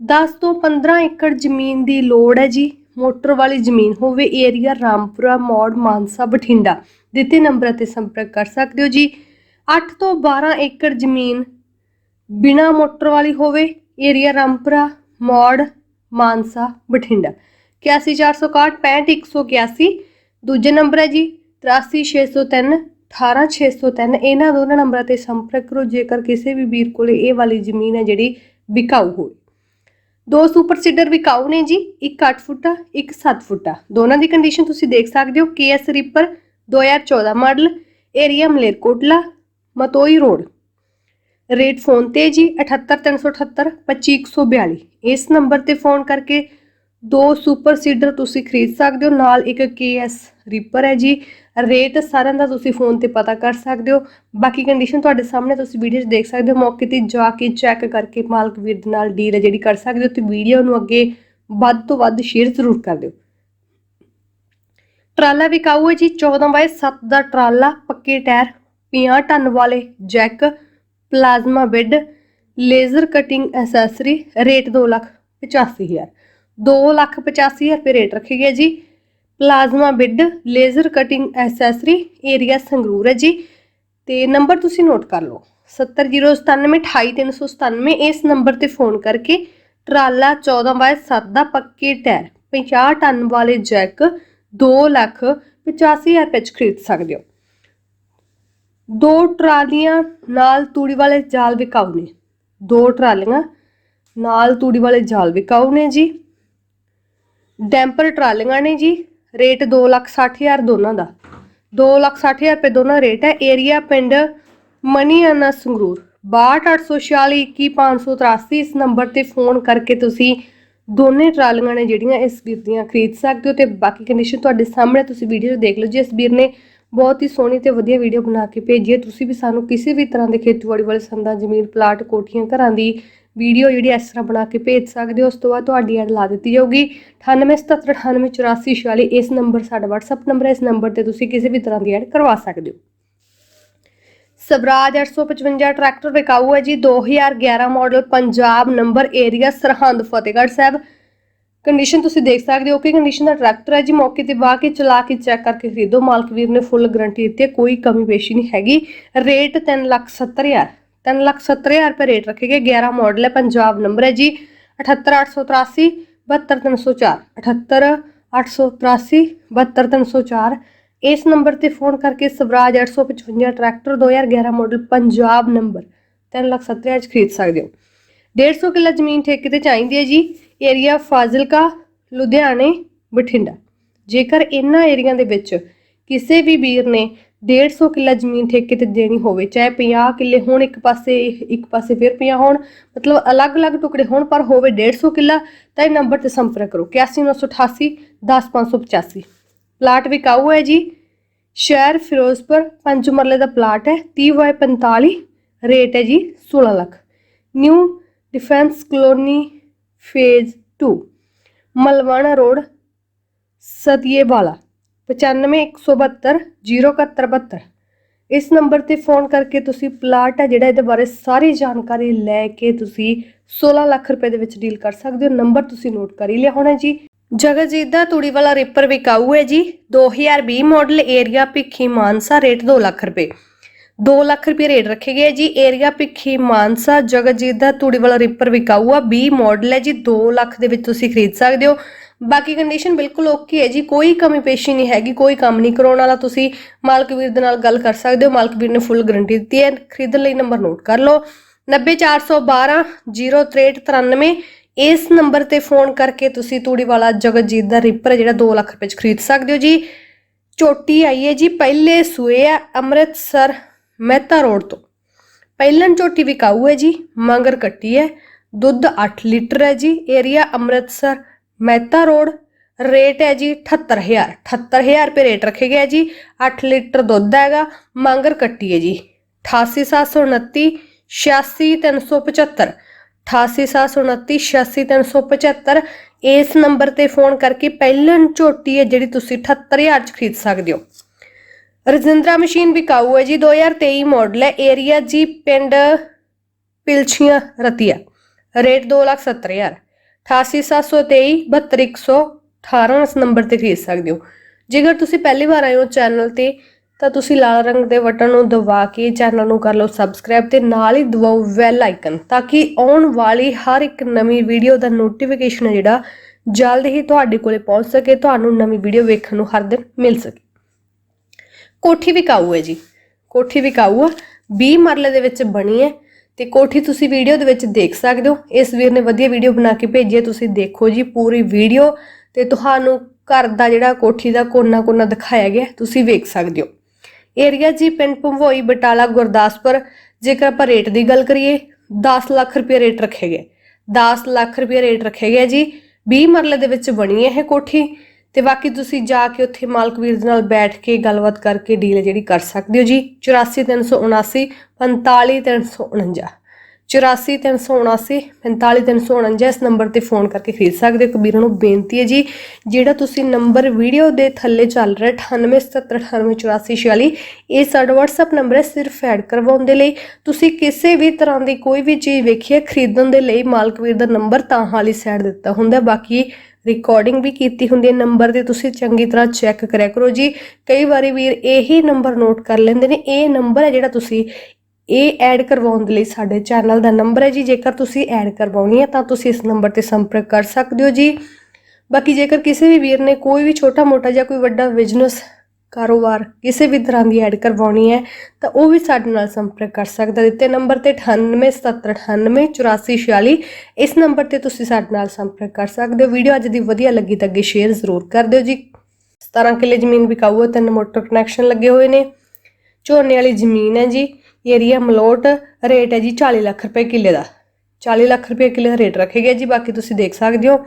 10 ਤੋਂ 15 ਏਕੜ ਜ਼ਮੀਨ ਦੀ ਲੋੜ ਹੈ ਜੀ। ਮੋਟਰ ਵਾਲੀ ਜ਼ਮੀਨ ਹੋਵੇ ਏਰੀਆ ਰਾਮਪੁਰਾ, ਮੌੜ, ਮਾਨਸਾ, ਬਠਿੰਡਾ। ਦਿੱਤੇ ਨੰਬਰ ਤੇ ਸੰਪਰਕ ਕਰ ਸਕਦੇ ਹੋ ਜੀ। 8 ਤੋਂ 12 ਏਕੜ ਜ਼ਮੀਨ ਬਿਨਾ ਮੋਟਰ ਵਾਲੀ ਹੋਵੇ ਏਰੀਆ ਰਾਮਪੁਰਾ, ਮੌੜ, ਮਾਨਸਾ, ਬਠਿੰਡਾ। 8146165181 ਦੂਜੇ ਨੰਬਰ ਹੈ ਜੀ 83603 18603 ਇਹਨਾਂ ਦੋਨਾਂ ਨੰਬਰਾਂ ਤੇ ਸੰਪਰਕ ਕਰੋ, ਜੇਕਰ ਕਿਸੇ ਵੀ ਵੀਰ ਕੋਲੇ ਇਹ ਵਾਲੀ ਜ਼ਮੀਨ ਹੈ ਜਿਹੜੀ ਵਿਕਾਊ ਹੋਵੇ। ਦੋ ਸੁਪਰ ਸੀਡਰ ਵਿਕਾਊ ਨੇ ਜੀ, ਇੱਕ 8 ਫੁੱਟਾ, ਇੱਕ 7 ਫੁੱਟਾ। ਦੋਨਾਂ ਦੀ ਕੰਡੀਸ਼ਨ ਤੁਸੀਂ ਦੇਖ ਸਕਦੇ ਹੋ KS reaper 2014 model area Malerkotla, Matoi road. Rate phone ਤੇ ਜੀ 78378 25142 ਇਸ ਨੰਬਰ ਤੇ ਫੋਨ ਕਰਕੇ ਦੋ ਸੁਪਰ ਸੀਡਰ ਤੁਸੀਂ ਖਰੀਦ ਸਕਦੇ ਹੋ, ਨਾਲ ਇੱਕ ਕੇਐਸ ਰੀਪਰ ਹੈ ਜੀ। ਰੇਟ ਸਾਰਿਆਂ ਦਾ ਤੁਸੀਂ ਫੋਨ ਤੇ ਪਤਾ ਕਰ ਸਕਦੇ ਹੋ। ਬਾਕੀ ਕੰਡੀਸ਼ਨ ਤੁਹਾਡੇ ਸਾਹਮਣੇ ਤੁਸੀਂ ਵੀਡੀਓ 'ਚ ਦੇਖ ਸਕਦੇ ਹੋ। ਮੌਕੇ ਤੇ ਜਾ ਕੇ ਚੈੱਕ ਕਰਕੇ ਮਾਲਕ ਵੀਰ ਦੇ ਨਾਲ ਡੀਲ ਹੈ ਜਿਹੜੀ ਕਰ ਸਕਦੇ ਹੋ। ਤੇ ਵੀਡੀਓ ਨੂੰ ਅੱਗੇ ਵੱਧ ਤੋਂ ਵੱਧ ਸ਼ੇਅਰ ਜ਼ਰੂਰ ਕਰ ਦਿਓ। ਟਰਾਲਾ ਵਿਕਾਊ ਹੈ ਜੀ 14 ਬਾਏ 7 ਦਾ ਟਰਾਲਾ, ਪੱਕੇ ਟਾਇਰ 50 ਟਨ ਵਾਲੇ jack, plasma bed, laser cutting accessory, rate 2 lakh 85000 2 lakh 85000 ਰੁਪਏ ਰੇਟ ਰੱਖੇ ਗਏ ਜੀ। Plasma bed, laser cutting accessory, area Sangrur ਹੈ ਜੀ। ਤੇ ਨੰਬਰ ਤੁਸੀਂ ਨੋਟ ਕਰ ਲਓ। 70997 ਇਸ ਨੰਬਰ ਤੇ ਫੋਨ ਕਰਕੇ ਟਰਾਲਾ 14 ਬਾਈ 7 ਦਾ ਪੱਕੇ ਟਾਇਰ 50 ਟਨ ਵਾਲੇ ਜੈਕ 2 ਲੱਖ 85000 ਰੁਪਏ ਚ ਖਰੀਦ ਸਕਦੇ ਹੋ। ਦੋ ਟਰਾਲੀਆਂ ਨਾਲ ਤੂੜੀ ਵਾਲੇ ਜਾਲ ਵਿਕਾਊ ਨੇ। ਦੋ ਟਰਾਲੀਆਂ ਨਾਲ ਤੂੜੀ ਵਾਲੇ ਜਾਲ ਵਿਕਾਊ ਨੇ ਜੀ। ਡੈਂਪਰ ਟਰਾਲੀਆਂ ਨੇ ਜੀ, ਰੇਟ 260000 ਦੋਨਾਂ ਦਾ। 260000 ਰੁਪਏ ਦੋਨਾਂ ਰੇਟ ਹੈ, ਏਰੀਆ ਪਿੰਡ ਮਨੀਆਨਾ ਸੰਗਰੂਰ। 6286412583 ਇਸ ਨੰਬਰ ਤੇ ਫੋਨ ਕਰਕੇ ਤੁਸੀਂ ਦੋਨੇ ਟਰਾਲੀਆਂ ਨੇ ਜਿਹੜੀਆਂ ਇਸ ਵੀਰ ਦੀਆਂ ਖਰੀਦ ਸਕਦੇ ਹੋ ਤੇ ਬਾਕੀ ਕੰਡੀਸ਼ਨ ਤੁਹਾਡੇ ਸਾਹਮਣੇ ਤੁਸੀਂ ਵੀਡੀਓ 'ਚ ਦੇਖ ਲਓ ਜੀ ਇਸ ਵੀਰ ਨੇ ਬਹੁਤ ਹੀ ਸੋਹਣੀ ਤੇ ਵਧੀਆ ਵੀਡੀਓ ਬਣਾ ਕੇ ਭੇਜੀ ਤੁਸੀਂ ਵੀ ਸਾਨੂੰ ਕਿਸੇ ਵੀ ਤਰ੍ਹਾਂ ਦੇ ਖੇਤੀਬਾੜੀ ਵਾਲੇ ਸੰਦਾਂ, ਜ਼ਮੀਨ ਪਲਾਟ ਕੋਠੀਆਂ, ਘਰਾਂ ਦੀ ਵੀਡੀਓ ਜਿਹੜੀ ਇਸ ਤਰ੍ਹਾਂ ਬਣਾ ਕੇ ਭੇਜ ਸਕਦੇ ਹੋ। ਉਸ ਤੋਂ ਬਾਅਦ ਤੁਹਾਡੀ ਐਡ ਲਾ ਦਿੱਤੀ ਜਾਊਗੀ। 9877988446 ਇਸ ਨੰਬਰ ਸਾਡਾ WhatsApp ਨੰਬਰ ਹੈ। ਇਸ ਨੰਬਰ ਤੇ ਤੁਸੀਂ ਕਿਸੇ ਵੀ ਤਰ੍ਹਾਂ ਦੀ ਐਡ ਕਰਵਾ ਸਕਦੇ ਹੋ। ਸਵਰਾਜ 855 ਟਰੈਕਟਰ ਵਿਕਾਊ ਹੈ ਜੀ। 2011 model Punjab number area Sirhind, Fatehgarh Sahib. Condition ਤੁਸੀਂ ਦੇਖ ਸਕਦੇ ਹੋ ਕਿ ਕੰਡੀਸ਼ਨ ਦਾ ਟਰੈਕਟਰ ਹੈ ਜੀ, ਮੌਕੇ ਤੇ ਵਾਹ ਕੇ ਚਲਾ ਕੇ ਚੈੱਕ ਕਰਕੇ ਖਰੀਦੋ। ਮਾਲਕ ਵੀਰ ਨੇ ਫੁੱਲ ਗਾਰੰਟੀ ਦਿੱਤੀ ਹੈ, ਕੋਈ ਕਮੀ ਪੇਸ਼ੀ ਨਹੀਂ ਹੈਗੀ। ਰੇਟ 370000 370000 ਰੁਪਏ ਰੇਟ ਰੱਖੇ ਗਏ। 11 ਮਾਡਲ ਹੈ, ਪੰਜਾਬ ਨੰਬਰ ਹੈ ਜੀ 78883 72304 78883 72304 ਇਸ ਨੰਬਰ ਤੇ ਫੋਨ ਕਰਕੇ Swaraj 855 tractor 2011 model Punjab number 370000 ਚ ਖਰੀਦ ਸਕਦੇ ਹੋ। 150 ਕਿੱਲਾ ਜ਼ਮੀਨ ਠੇਕੇ ਤੇ ਚਾਹੀਦੀ ਹੈ ਜੀ। ਏਰੀਆ ਫਾਜ਼ਿਲਕਾ, ਲੁਧਿਆਣੇ, ਬਠਿੰਡਾ। ਜੇਕਰ ਇਹਨਾਂ ਏਰੀਆ ਦੇ ਵਿੱਚ ਕਿਸੇ ਵੀ ਵੀਰ ਨੇ 150 ਕਿੱਲਾ ਜ਼ਮੀਨ ਠੇਕੇ ਤੇ ਦੇਣੀ ਹੋਵੇ, ਚਾਹੇ 50 ਕਿੱਲੇ ਹੋਣ ਇੱਕ ਪਾਸੇ ਇੱਕ ਪਾਸੇ ਫਿਰ 50 ਹੋਣ, ਮਤਲਬ ਅਲੱਗ-ਅਲੱਗ ਟੁਕੜੇ ਹੋਣ, ਪਰ ਹੋਵੇ 150 ਕਿੱਲਾ, ਤਾਂ ਇਹ ਨੰਬਰ ਤੇ ਸੰਪਰਕ ਕਰੋ। 8198 10585 ਪਲਾਟ ਵਿਕਾਊ ਹੈ ਜੀ। ਸ਼ਹਿਰ ਫਿਰੋਜ਼ਪੁਰ, ਪੰਜ ਮਰਲੇ ਦਾ ਪਲਾਟ ਹੈ। 30 ਬਾਈ 45 ਰੇਟ ਹੈ ਜੀ 16 lakh. New defence colony phase 2 Malwana road Satiewala 9517 07172 ਇਸ ਨੰਬਰ ਤੇ ਫੋਨ ਕਰਕੇ ਤੁਸੀਂ ਪਲਾਟ ਹੈ ਜਿਹੜਾ ਇਹਦੇ ਬਾਰੇ ਸਾਰੀ ਜਾਣਕਾਰੀ ਲੈ ਕੇ ਤੁਸੀਂ 16 ਲੱਖ ਰੁਪਏ ਦੇ ਵਿੱਚ ਡੀਲ ਕਰ ਸਕਦੇ ਹੋ। ਨੰਬਰ ਤੁਸੀਂ ਨੋਟ ਕਰ ਹੀ ਲਿਆ ਹੋਣਾ ਜੀ। ਜਗਜੀਤ ਦਾ ਤੂੜੀ ਵਾਲਾ ਰਿਪਰ ਵਿਕਾਊ ਹੈ ਜੀ। 2020 model area Bhikhi Mansa, rate 2 lakh ਰੁਪਏ। 2 ਲੱਖ ਰੁਪਏ ਰੇਟ ਰੱਖੇ ਗਏ ਜੀ। ਏਰੀਆ ਭਿੱਖੀ ਮਾਨਸਾ, ਜਗਜੀਤ ਦਾ ਤੂੜੀ ਵਾਲਾ ਰਿਪਰ ਵਿਕਾਊ ਆ 20 ਮਾਡਲ ਹੈ ਜੀ 2 ਲੱਖ ਦੇ ਵਿੱਚ ਤੁਸੀਂ ਖਰੀਦ ਸਕਦੇ ਹੋ। ਬਾਕੀ ਕੰਡੀਸ਼ਨ ਬਿਲਕੁਲ ਓਕੇ ਹੈ ਜੀ। ਕੋਈ ਕਮੀ ਪੇਸ਼ੀ ਨਹੀਂ ਹੈਗੀ, ਕੋਈ ਕੰਮ ਨਹੀਂ ਕਰਾਉਣ ਵਾਲਾ। ਤੁਸੀਂ ਮਾਲਕ ਵੀਰ ਦੇ ਨਾਲ ਗੱਲ ਕਰ ਸਕਦੇ ਹੋ। ਮਾਲਕ ਵੀਰ ਨੇ ਫੁੱਲ ਗਾਰੰਟੀ ਦਿੱਤੀ ਹੈ। ਖਰੀਦਣ ਲਈ ਨੰਬਰ ਨੋਟ ਕਰ ਲਓ। 90412 06393 ਇਸ ਨੰਬਰ ਤੇ ਫੋਨ ਕਰਕੇ ਤੁਸੀਂ ਤੂੜੀ ਵਾਲਾ ਜਗਜੀਤ ਦਾ ਰਿਪਰ ਹੈ, ਜਿਹੜਾ 2 ਲੱਖ ਰੁਪਏ ਚ ਖਰੀਦ ਸਕਦੇ ਹੋ ਜੀ। ਚੋਟੀ ਆਈ ਹੈ ਜੀ। ਪਹਿਲੇ ਸੂਏ ਆ, ਅੰਮ੍ਰਿਤਸਰ ਮਹਿਤਾ ਰੋਡ ਤੋਂ। ਪਹਿਲਨ ਝੋਟੀ ਵਿਕਾਊ ਹੈ ਜੀ, ਮੰਗਰ ਕੱਟੀ ਹੈ, ਦੁੱਧ 8 ਲੀਟਰ ਹੈ ਜੀ area Amritsar Mehta road rate ਹੈ ਜੀ 78000 78000 ਰੁਪਏ ਰੇਟ ਰੱਖੇ ਗਿਆ ਜੀ 8 ਲੀਟਰ ਦੁੱਧ ਹੈਗਾ, ਮੰਗਰ ਕੱਟੀ ਹੈ ਜੀ। 88729 86375 88729 86375 ਇਸ ਨੰਬਰ ਤੇ ਫੋਨ ਕਰਕੇ ਪਹਿਲਾਂ ਝੋਟੀ ਹੈ ਜਿਹੜੀ ਤੁਸੀਂ 78000 ਚ ਖਰੀਦ ਸਕਦੇ ਹੋ। ਰਜਿੰਦਰਾ ਮਸ਼ੀਨ ਵਿਕਾਊ ਹੈ ਜੀ 2023 ਮਾਡਲ ਹੈ ਏਰੀਆ ਜੀ ਪਿੰਡ ਪਿਲਛੀਆਂ ਰਤੀਆ। ਰੇਟ 270000 88723 72118 ਇਸ ਨੰਬਰ ਤੇ ਖਰੀਦ ਸਕਦੇ ਹੋ। ਜੇਕਰ ਤੁਸੀਂ ਪਹਿਲੀ ਵਾਰ ਆਏ ਹੋ ਚੈਨਲ ਤੇ, ਤਾਂ ਤੁਸੀਂ ਲਾਲ ਰੰਗ ਦੇ ਬਟਨ ਨੂੰ ਦਬਾ ਕੇ ਚੈਨਲ ਨੂੰ ਕਰ ਲਓ ਸਬਸਕ੍ਰਾਈਬ ਤੇ ਨਾਲ ਹੀ ਦਬਾਓ ਬੈਲ ਆਈਕਨ ਤਾਂ ਕਿ ਆਉਣ ਵਾਲੀ ਹਰ ਇੱਕ ਨਵੀਂ ਵੀਡੀਓ ਦਾ ਨੋਟੀਫਿਕੇਸ਼ਨ ਹੈ ਜਿਹੜਾ ਜਲਦ ਹੀ ਤੁਹਾਡੇ ਕੋਲੇ ਪਹੁੰਚ ਸਕੇ, ਤੁਹਾਨੂੰ ਨਵੀਂ ਵੀਡੀਓ ਵੇਖਣ ਨੂੰ ਹਰ ਦਿਨ ਮਿਲ ਸਕੇ। ਕੋਠੀ ਵਿਕਾਊ ਹੈ ਜੀ। ਕੋਠੀ ਵਿਕਾਊ ਆ। 20 ਮਰਲੇ ਦੇ ਵਿੱਚ ਬਣੀ ਹੈ ਤੇ ਕੋਠੀ ਤੁਸੀਂ ਵੀਡੀਓ ਦੇ ਵਿੱਚ ਦੇਖ ਸਕਦੇ ਹੋ। ਇਸ ਵੀਰ ਨੇ ਵਧੀਆ ਵੀਡੀਓ ਬਣਾ ਕੇ ਭੇਜੀ ਹੈ। ਤੁਸੀਂ ਦੇਖੋ ਜੀ ਪੂਰੀ ਵੀਡੀਓ ਤੇ ਤੁਹਾਨੂੰ ਘਰ ਦਾ ਜਿਹੜਾ ਕੋਠੀ ਦਾ ਕੋਨਾ ਕੋਨਾ ਦਿਖਾਇਆ ਗਿਆ। ਤੁਸੀਂ ਵੇਖ ਸਕਦੇ ਹੋ। ਏਰੀਆ ਜੀ ਪਿੰਡ ਭੰਵੋਈ ਬਟਾਲਾ, ਗੁਰਦਾਸਪੁਰ। ਜੇਕਰ ਆਪਾਂ ਰੇਟ ਦੀ ਗੱਲ ਕਰੀਏ 10 ਲੱਖ ਰੁਪਏ ਰੇਟ ਰੱਖੇ ਗਏ। 10 ਲੱਖ ਰੁਪਏ ਰੇਟ ਰੱਖੇ ਗਿਆ ਜੀ। 20 ਮਰਲੇ ਦੇ ਵਿੱਚ ਬਣੀ ਹੈ ਇਹ ਕੋਠੀ। ਤੇ ਬਾਕੀ ਤੁਸੀਂ ਜਾ ਕੇ ਉੱਥੇ ਮਾਲਕ ਵੀਰ ਦੇ ਨਾਲ ਬੈਠ ਕੇ ਗੱਲਬਾਤ ਕਰਕੇ ਡੀਲ ਜਿਹੜੀ ਕਰ ਸਕਦੇ ਹੋ ਜੀ। 84379 45349 84379 45349 ਇਸ ਨੰਬਰ ਤੇ ਫੋਨ ਕਰਕੇ ਖਰੀਦ ਸਕਦੇ ਹੋ। ਕਬੀਰਾਂ ਨੂੰ ਬੇਨਤੀ ਹੈ ਜੀ, ਜਿਹੜਾ ਤੁਸੀਂ ਨੰਬਰ ਵੀਡੀਓ ਦੇ ਥੱਲੇ ਚੱਲ ਰਿਹਾ 9877988446 ਇਹ ਸਾਡਾ WhatsApp ਨੰਬਰ ਹੈ, ਸਿਰਫ ਐਡ ਕਰਵਾਉਣ ਦੇ ਲਈ। ਤੁਸੀਂ ਕਿਸੇ ਵੀ ਤਰ੍ਹਾਂ ਦੀ ਕੋਈ ਵੀ ਚੀਜ਼ ਵੇਖੀਏ ਖਰੀਦਣ ਦੇ ਲਈ ਮਾਲਕ ਵੀਰ ਦਾ ਨੰਬਰ ਤਾਂ ਹਾਲੀ ਸਾਈਡ ਦਿੱਤਾ ਹੁੰਦਾ। ਬਾਕੀ ਰਿਕਾਰਡਿੰਗ ਵੀ ਕੀਤੀ ਹੁੰਦੀ ਹੈ ਨੰਬਰ ਤੇ ਤੁਸੀਂ ਚੰਗੀ ਤਰ੍ਹਾਂ ਚੈੱਕ ਕਰਿਆ ਕਰੋ ਜੀ। ਕਈ ਵਾਰੀ ਵੀਰ ਇਹੀ ਨੰਬਰ ਨੋਟ ਕਰ ਲੈਂਦੇ ਨੇ, ਇਹ ਨੰਬਰ ਹੈ ਜਿਹੜਾ ਤੁਸੀਂ ਇਹ ਐਡ ਕਰਵਾਉਣ ਦੇ ਲਈ ਸਾਡੇ ਚੈਨਲ ਦਾ ਨੰਬਰ ਹੈ ਜੀ। ਜੇਕਰ ਤੁਸੀਂ ਐਡ ਕਰਵਾਉਣੀ ਹੈ ਤਾਂ ਤੁਸੀਂ ਇਸ ਨੰਬਰ ਤੇ ਸੰਪਰਕ ਕਰ ਸਕਦੇ ਹੋ ਜੀ। ਬਾਕੀ ਜੇਕਰ ਕਿਸੇ ਵੀ ਵੀਰ ਨੇ ਕੋਈ ਵੀ ਛੋਟਾ ਮੋਟਾ ਜਾਂ ਕੋਈ ਵੱਡਾ ਬਿਜ਼ਨਸ ਕਾਰੋਬਾਰ ਕਿਸੇ ਵੀ ਤਰ੍ਹਾਂ ਦੀ ਐਡ ਕਰਵਾਉਣੀ ਹੈ, ਤਾਂ ਉਹ ਵੀ ਸਾਡੇ ਨਾਲ ਸੰਪਰਕ ਕਰ ਸਕਦਾ ਦਿੱਤੇ ਨੰਬਰ ਤੇ 9877988446 ਇਸ ਨੰਬਰ ਤੇ ਤੁਸੀਂ ਸਾਡੇ ਨਾਲ ਸੰਪਰਕ ਕਰ ਸਕਦੇ ਹੋ। ਵੀਡੀਓ ਅੱਜ ਦੀ ਵਧੀਆ ਲੱਗੀ ਤਾਂ ਅੱਗੇ ਸ਼ੇਅਰ ਜ਼ਰੂਰ ਕਰ ਦਿਓ ਜੀ। 17 ਕਿੱਲੇ ਜ਼ਮੀਨ ਵਿਕਾਊ ਹੈ, ਤਿੰਨ ਮੋਟਰ ਕਨੈਕਸ਼ਨ ਲੱਗੇ ਹੋਏ ਨੇ। ਝੋਨੇ ਵਾਲੀ ਜ਼ਮੀਨ ਹੈ ਜੀ ਏਰੀਆ ਮਲੋਟ ਰੇਟ ਹੈ ਜੀ 40 ਲੱਖ ਰੁਪਏ ਕਿੱਲੇ ਦਾ। 40 ਲੱਖ ਰੁਪਏ ਕਿੱਲੇ ਦਾ ਰੇਟ ਰੱਖਿਆ ਗਿਆ ਜੀ, ਬਾਕੀ ਤੁਸੀਂ ਦੇਖ ਸਕਦੇ ਹੋ।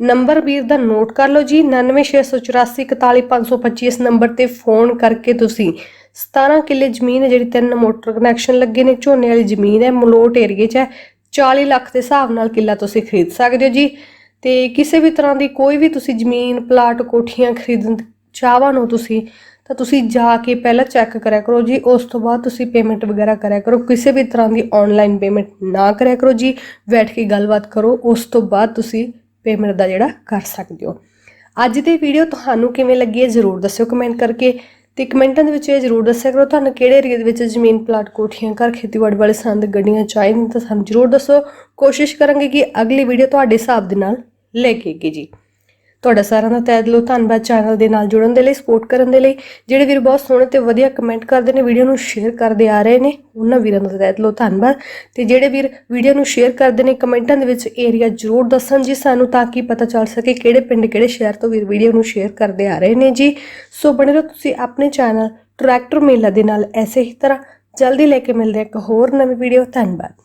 ਨੰਬਰ ਵੀਰ ਦਾ ਨੋਟ ਕਰ ਲਓ ਜੀ 9968844525 ਇਸ ਨੰਬਰ ਤੇ ਫੋਨ ਕਰਕੇ ਤੁਸੀਂ 17 ਕਿੱਲੇ ਜ਼ਮੀਨ ਹੈ ਜਿਹੜੀ ਤਿੰਨ ਮੋਟਰ ਕਨੈਕਸ਼ਨ ਲੱਗੇ ਨੇ, ਝੋਨੇ ਵਾਲੀ ਜ਼ਮੀਨ ਹੈ, ਮਲੋਟ ਏਰੀਏ 'ਚ ਹੈ 40 ਲੱਖ ਦੇ ਹਿਸਾਬ ਨਾਲ ਕਿੱਲਾ ਤੁਸੀਂ ਖਰੀਦ ਸਕਦੇ ਹੋ ਜੀ। ਤੇ ਕਿਸੇ ਵੀ ਤਰ੍ਹਾਂ ਦੀ ਕੋਈ ਵੀ ਤੁਸੀਂ ਜ਼ਮੀਨ, ਪਲਾਟ, ਕੋਠੀਆਂ ਖਰੀਦਣ ਚਾਹਵਾਂ ਹੋ ਤੁਸੀਂ, ਤਾਂ ਤੁਸੀਂ ਜਾ ਕੇ ਪਹਿਲਾਂ ਚੈੱਕ ਕਰਿਆ ਕਰੋ ਜੀ, ਉਸ ਤੋਂ ਬਾਅਦ ਤੁਸੀਂ ਪੇਮੈਂਟ ਵਗੈਰਾ ਕਰਿਆ ਕਰੋ, ਕਿਸੇ ਵੀ ਤਰ੍ਹਾਂ ਦੀ ਆਨਲਾਈਨ ਪੇਮੈਂਟ ਨਾ ਕਰਿਆ ਕਰੋ ਜੀ, ਬੈਠ ਕੇ ਗੱਲਬਾਤ ਕਰੋ, ਉਸ ਤੋਂ ਬਾਅਦ ਤੁਸੀਂ ਪੇਮੈਂਟ ਦਾ ਜਿਹੜਾ ਕਰ ਸਕਦੇ ਹੋ। ਅੱਜ ਦੀ ਵੀਡੀਓ ਤੁਹਾਨੂੰ ਕਿਵੇਂ ਲੱਗੀ ਹੈ ਜ਼ਰੂਰ ਦੱਸਿਓ ਕਮੈਂਟ ਕਰਕੇ। ਤੇ ਕਮੈਂਟਾਂ ਦੇ ਵਿੱਚ ਇਹ ਜ਼ਰੂਰ ਦੱਸਿਆ ਕਰੋ ਤੁਹਾਨੂੰ ਕਿਹੜੇ ਏਰੀਆ ਦੇ ਵਿੱਚ ਜ਼ਮੀਨ ਪਲਾਟ ਕੋਠੀਆਂ, ਘਰ ਖੇਤੀਬਾੜੀ ਵਾਲੇ ਸੰਦ, ਗੱਡੀਆਂ ਚਾਹੀਦੀਆਂ ਤਾਂ ਸਾਨੂੰ ਜ਼ਰੂਰ ਦੱਸੋ। ਕੋਸ਼ਿਸ਼ ਕਰਾਂਗੇ ਕਿ ਅਗਲੀ ਵੀਡੀਓ ਤੁਹਾਡੇ ਹਿਸਾਬ ਦੇ ਨਾਲ ਲੈ ਕੇ ਆਈਏ ਜੀ। ਤੁਹਾਡਾ ਸਾਰਿਆਂ ਦਾ ਤਹਿ ਦਿਲੋਂ ਧੰਨਵਾਦ ਚੈਨਲ ਦੇ ਨਾਲ ਜੁੜਨ ਦੇ ਲਈ ਸਪੋਰਟ ਕਰਨ ਦੇ ਲਈ। ਜਿਹੜੇ ਵੀਰ ਬਹੁਤ ਸੋਹਣੇ ਤੇ ਵਧੀਆ ਕਮੈਂਟ ਕਰਦੇ ਨੇ ਵੀਡੀਓ ਨੂੰ ਸ਼ੇਅਰ ਕਰਦੇ ਆ ਰਹੇ ਨੇ, ਉਹਨਾਂ ਵੀਰਾਂ ਦਾ ਤਹਿ ਦਿਲੋਂ ਧੰਨਵਾਦ। ਤੇ ਜਿਹੜੇ ਵੀਰ ਵੀਡੀਓ ਨੂੰ ਸ਼ੇਅਰ ਕਰਦੇ ਨੇ ਕਮੈਂਟਾਂ ਦੇ ਵਿੱਚ ਏਰੀਆ ਜ਼ਰੂਰ ਦੱਸਣ ਜੀ ਸਾਨੂੰ, ਤਾਂ ਕਿ ਪਤਾ ਚੱਲ ਸਕੇ ਕਿਹੜੇ ਪਿੰਡ, ਕਿਹੜੇ ਸ਼ਹਿਰ ਤੋਂ ਵੀਰ ਵੀਡੀਓ ਨੂੰ ਸ਼ੇਅਰ ਕਰਦੇ ਆ ਰਹੇ ਨੇ ਜੀ। ਸੋ ਬਣੇ ਰਹੋ ਤੁਸੀਂ ਆਪਣੇ ਚੈਨਲ ਟਰੈਕਟਰ ਮੇਲਾ ਦੇ ਨਾਲ ਐਸੇ ਹੀ ਤਰ੍ਹਾਂ। ਜਲਦੀ ਲੈ ਕੇ ਮਿਲਦੇ ਇੱਕ ਹੋਰ ਨਵੀਂ ਵੀਡੀਓ ਧੰਨਵਾਦ।